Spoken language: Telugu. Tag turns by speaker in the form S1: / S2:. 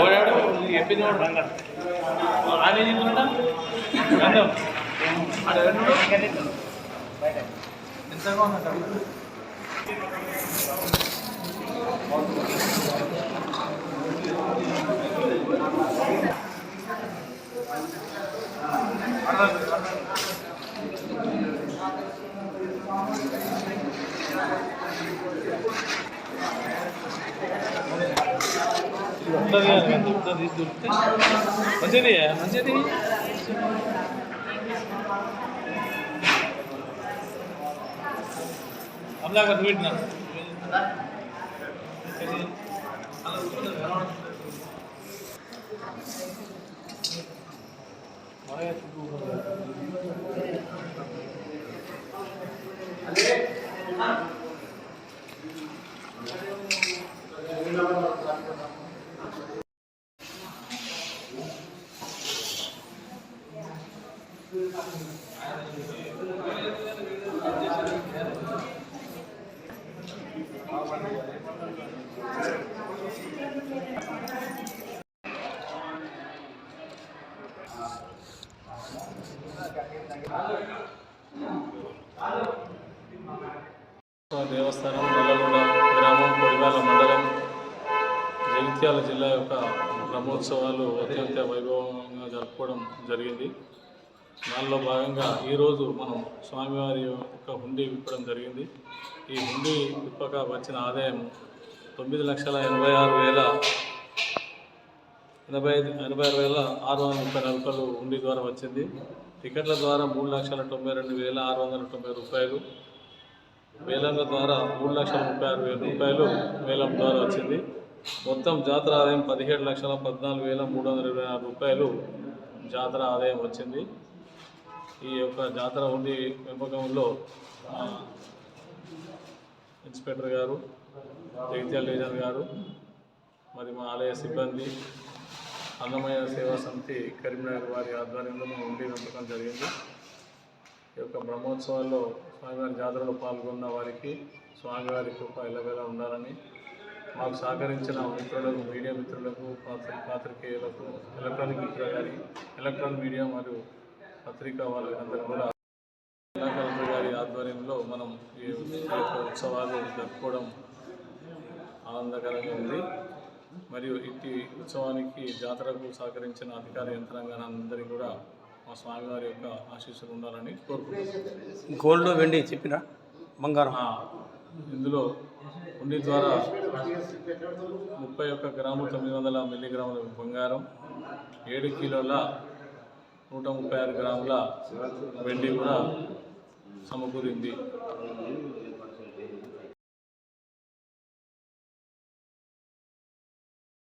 S1: ఓడాడు చెప్పింది వాడు రంగ ఆయన ఏం చెప్తున్నాడా రంగం ఆడ ఎవరున్నాడు? ఉంటుంది కదా దొరికితే మంచిది. మంచిది. అమ్లాగా నువ్వు పెట్టినా దేవస్థానం నల్లగొండ గ్రామం కొడివాల మండలం. జగిత్యాల జిల్లా యొక్క బ్రహ్మోత్సవాలు అత్యంత వైభవంగా జరుపుకోవడం జరిగింది. దానిలో భాగంగా ఈరోజు మనం స్వామివారి యొక్క హుండీ విప్పడం జరిగింది. ఈ హుండీ విప్పక వచ్చిన ఆదాయం తొమ్మిది లక్షల ఎనభై ఆరు వేల ఎనభై ఐదు ఎనభై ఆరు వేల ఆరు వందల ముప్పై నాలుగు రూపాయలు హుండీ ద్వారా వచ్చింది. టికెట్ల ద్వారా మూడు లక్షల తొంభై రెండు వేల ఆరు వందల తొంభై రూపాయలు. వేలంల ద్వారా మూడు లక్షల ముప్పై ఆరు వేల రూపాయలు వేలం ద్వారా వచ్చింది. మొత్తం జాతర ఆదాయం పదిహేడు లక్షల పద్నాలుగు వేల మూడు వందల ఇరవై ఆరు రూపాయలు జాతర ఆదాయం వచ్చింది. ఈ యొక్క జాతర ఉండి పెంపకంలో ఇన్స్పెక్టర్ గారు జగిత్యాల డివిజన్ గారు మరి మా ఆలయ సిబ్బంది అన్నమయ్య సేవా సమితి కరీంనగర్ వారి ఆధ్వర్యంలో మేము ఉండి పెంపకం జరిగింది. ఈ యొక్క బ్రహ్మోత్సవాల్లో స్వామివారి జాతరలో పాల్గొన్న వారికి స్వామివారి కృప ఎల్లవేళ ఉండాలని మాకు సహకరించిన మిత్రులకు మీడియా మిత్రులకు పాత్ర పాత్రికేయులకు ఎలక్ట్రానిక్ మిత్రులు గారి ఎలక్ట్రానిక్ మీడియా మరియు పత్రికా వాళ్ళందరూ కూడా జిల్లా కలెక్టర్ గారి ఆధ్వర్యంలో మనం ఈ ఉత్సవాలు జరుపుకోవడం ఆనందకరంగా ఉంది మరియు ఇట్టి ఉత్సవానికి జాతరకు సహకరించిన అధికార యంత్రాంగానందరికీ కూడా మా స్వామివారి యొక్క ఆశీస్సులు ఉండాలని కోరుకుంటున్నాను
S2: గోల్డ్ వెండి చెప్పిన? బంగారం.
S1: ఇందులో ఉండి ద్వారా ముప్పై ఒక్క గ్రాము తొమ్మిది వందల మిల్లీగ్రాముల బంగారం ఏడు కిలోల నూట ముప్పై ఆరు గ్రాముల వెండి కూడా సమకూరింది.